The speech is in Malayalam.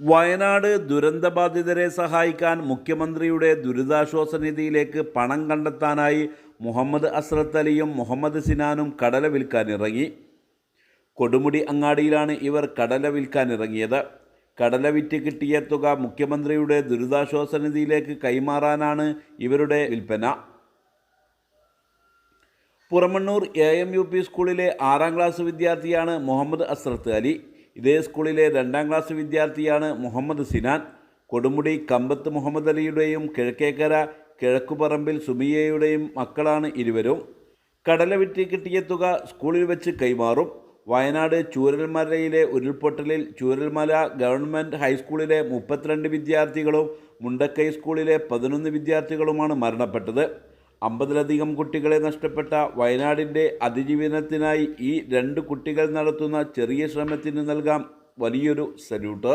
വയനാട് ദുരന്തബാധിതരെ സഹായിക്കാൻ മുഖ്യമന്ത്രിയുടെ ദുരിതാശ്വാസ നിധിയിലേക്ക് പണം കണ്ടെത്താനായി മുഹമ്മദ് അസ്രത്ത് അലിയും മുഹമ്മദ് സിനാനും കടല വിൽക്കാനിറങ്ങി കൊടുമുടി അങ്ങാടിയിലാണ് ഇവർ കടല വിൽക്കാനിറങ്ങിയത് കടല വിറ്റ് കിട്ടിയ തുക മുഖ്യമന്ത്രിയുടെ ദുരിതാശ്വാസ നിധിയിലേക്ക് കൈമാറാനാണ് ഇവരുടെ വിൽപ്പന. Puramannur A M U P സ്കൂളിലെ ആറാം ക്ലാസ് വിദ്യാർത്ഥിയാണ് മുഹമ്മദ് അസ്രത്ത് അലി. ഇതേ സ്കൂളിലെ രണ്ടാം ക്ലാസ് വിദ്യാർത്ഥിയാണ് മുഹമ്മദ് സിനാൻ. കൊടുമുടി കമ്പത്ത് മുഹമ്മദ് അലിയുടെയും കിഴക്കേക്കര കിഴക്കുപറമ്പിൽ സുമിയയുടെയും മക്കളാണ് ഇരുവരും. കടല വിറ്റ് കിട്ടിയ തുക സ്കൂളിൽ വെച്ച് കൈമാറും. വയനാട് ചൂരൽമലയിലെ ഉരുൾപൊട്ടലിൽ ചൂരൽമല ഗവൺമെന്റ് ഹൈസ്കൂളിലെ മുപ്പത്തിരണ്ട് വിദ്യാർത്ഥികളും മുണ്ടക്കൈ സ്കൂളിലെ പതിനൊന്ന് വിദ്യാർത്ഥികളുമാണ് മരണപ്പെട്ടത്. അമ്പതിലധികം കുട്ടികളെ നഷ്ടപ്പെട്ട വയനാടിന്റെ അതിജീവനത്തിനായി ഈ രണ്ട് കുട്ടികൾ നടത്തുന്ന ചെറിയ ശ്രമത്തിന് നൽകാം വലിയൊരു സല്യൂട്ട്.